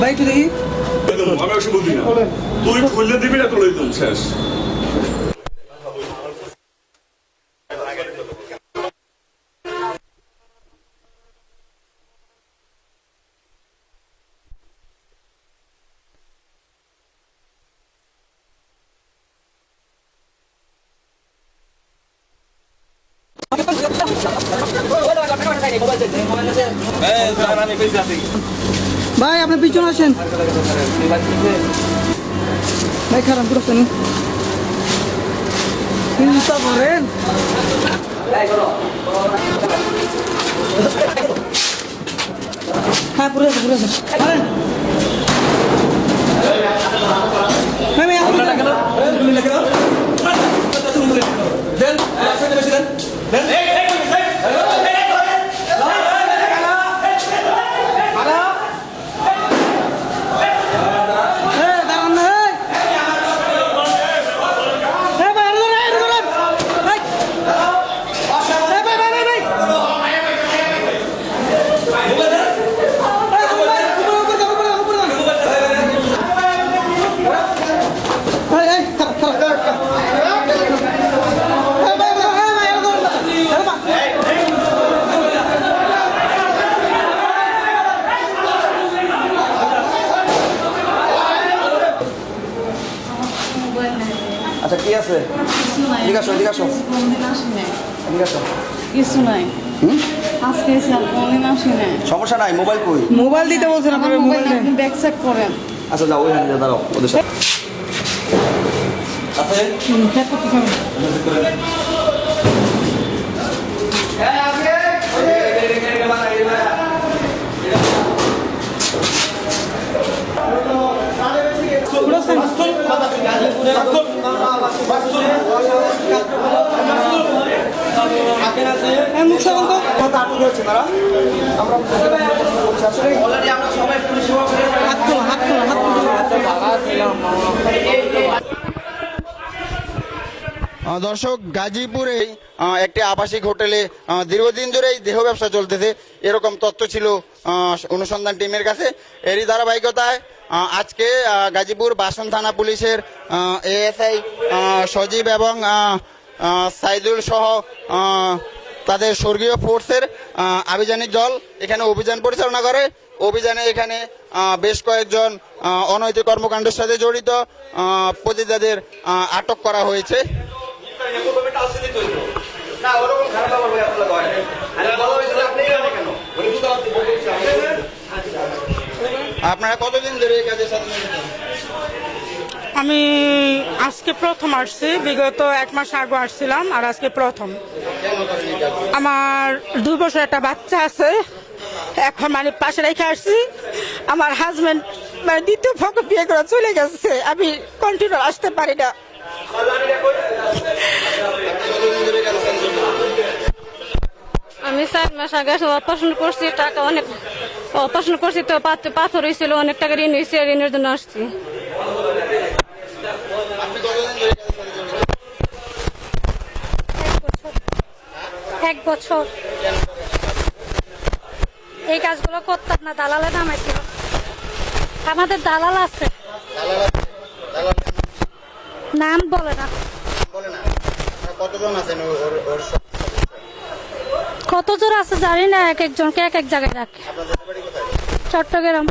ভাই তুই আমি অবশ্য বলছি না। তুই খুললে দিবি না তুলে শেষ। ভাই, আপনি পিছনে আসেন। ভাই, খারাপ করছেন চিন্তা করেন। হ্যাঁ পুরো আছে পুরো আছে করেন ভাই ভাই আপনি এই, দাঁড়ান না, এই। এই ভাই, আরে ধরেন, আরে ধরেন। এই। এই ভাই, ভাই, ভাই, ভাই। এই, উপরে, উপরে যান, উপরে যান, উপরে যান। এই, এই, খারাপ, খারাপ, খারাপ, খারাপ। এই ভাই, ভাই, ভাই, ভাই, আরে ধরেন না। আরে ভাই। আচ্ছা কি আছে? এদিকে আসো এদিকে আসো এদিকে আসো কিছু নাই আজকে কোনদিন আসি নাই সমস্যা নাই মোবাইল কই? মোবাইল দিতে বলছেন আপনার মোবাইল মোবাইল ব্যাক চেক করেন। আচ্ছা যাও ওইখানে দাঁড়াও ওদের সাথে। আছে? আমরা হাত হাত হাত তোলা দর্শক গাজীপুরে একটি আবাসিক হোটেলে দীর্ঘদিন ধরেই দেহ ব্যবসা চলতেছে। এরকম তথ্য ছিল অনুসন্ধান টিমের কাছে। এরই ধারাবাহিকতায় আজকে গাজীপুর বাসন থানা পুলিশের এএসআই সজীব এবং সাইদুল সহ তাদের স্বর্গীয় ফোর্সের আভিযানিক দল এখানে অভিযান পরিচালনা করে। অভিযানে এখানে বেশ কয়েকজন অনৈতিক কর্মকাণ্ডের সাথে জড়িত পতিতাদের আটক করা হয়েছে। না ওরকম খারাপ ব্যাপার বলে আপনারা করেন আরে বলা হয়েছিল আপনি কেন? উনি বুঝতে আপনারা কতদিন ধরে এই কাজের সাথে আমি আজকে প্রথম আসছি বিগত এক মাস আগে আসছিলাম আর আজকে প্রথম। আমার দুই বছর একটা বাচ্চা আছে। এখন মানে পাশে রেখে আসছি। আমার হাজবেন্ড মানে দ্বিতীয় ফক বিয়ে করে চলে গেছে। আমি কন্টিনিউ আসতে পারি না। আমি চার মাস আগে অপারেশন করছি, টাকা অনেক অপারেশন করছি তো পাথ- পাথর হয়েছিল অনেক টাকা ঋণ হয়েছে ঋণের জন্য আসছি। এক বছর। এই কাজগুলো করতাম না দালালে নামাইছিল আমাদের দালাল আছে। নাম বলে না। বলে না। কতজন আছেন ওর- ওর- ওর কত জোর আছে জানি না এক একজনকে এক এক জায়গায় রাখে। চট্টগ্রাম।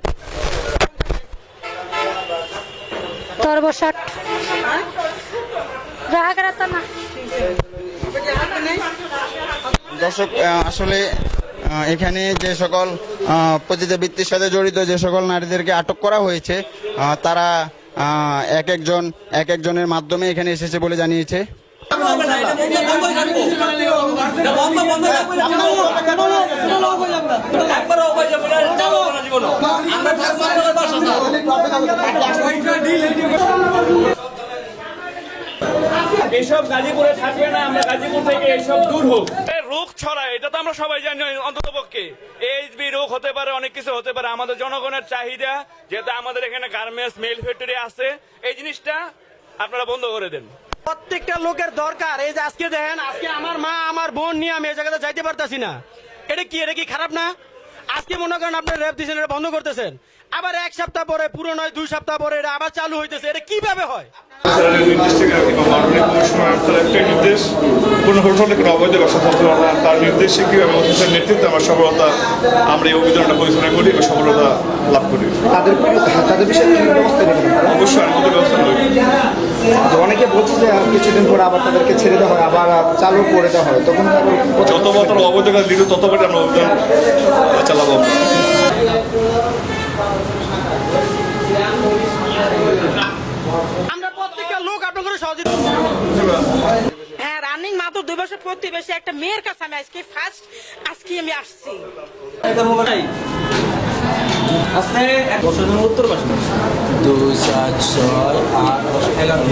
তরবসাট। দর্শক আসলে এখানে যে সকল পতিতাবৃত্তির সাথে জড়িত যে সকল নারীদেরকে আটক করা হয়েছে তারা এক একজন এক একজনের মাধ্যমে এখানে এসেছে বলে জানিয়েছে। এসব গাজীপুরে থাকবে না আমরা গাজীপুর থেকে এসব দূর হোক। রোগ ছড়ায় এটা তো আমরা সবাই জানি অন্তত পক্ষে এইচবি রোগ হতে পারে অনেক কিছু হতে পারে আমাদের জনগণের চাহিদা যেহেতু আমাদের এখানে গার্মেন্টস মেল ফ্যাক্টরি আছে এই জিনিসটা আপনারা বন্ধ করে দেন। প্রত্যেকটা লোকের দরকার। এই যে আজকে দেখেন আজকে আমার মা আমার বোন নিয়ে আমি এই জায়গাতে যাইতে পারতাছি না। এটা কি এটা কি খারাপ না? আজকে মনে করেন আপনি রেপ দিচ্ছেন এটা বন্ধ করতেছেন। আবার এক সপ্তাহ পরে পুরো নয় দুই সপ্তাহ পরে এটা আবার চালু হইতেছে। এটা কীভাবে হয়? নির্দেশ কোনো হোটেলে কোনো অবৈধ ব্যবসা পারবে না তার নির্দেশে কি এবং অফিসের নেতৃত্বে আমরা সফলতা আমরা এই অভিযানটা পরিচালনা করি এবং সফলতা লাভ করি। তাদের তাদের বিষয়ে ব্যবস্থা অবশ্যই আইনগত ব্যবস্থা নেব অনেকে বলছে যে কিছুদিন পরে আবার তাদেরকে ছেড়ে দেওয়া হয় আবার চালু করে দেওয়া হয়। তখন যতবার তারা অবৈধ কাজ লিখে ততবার আমরা অভিযান চালাবো। আমরা বছর প্রতিবেশী একটা মেয়ের কাছে আমি আজকে ফার্স্ট আজকে আমি আসছি। দুই চার ছয় আট দশ এগারো।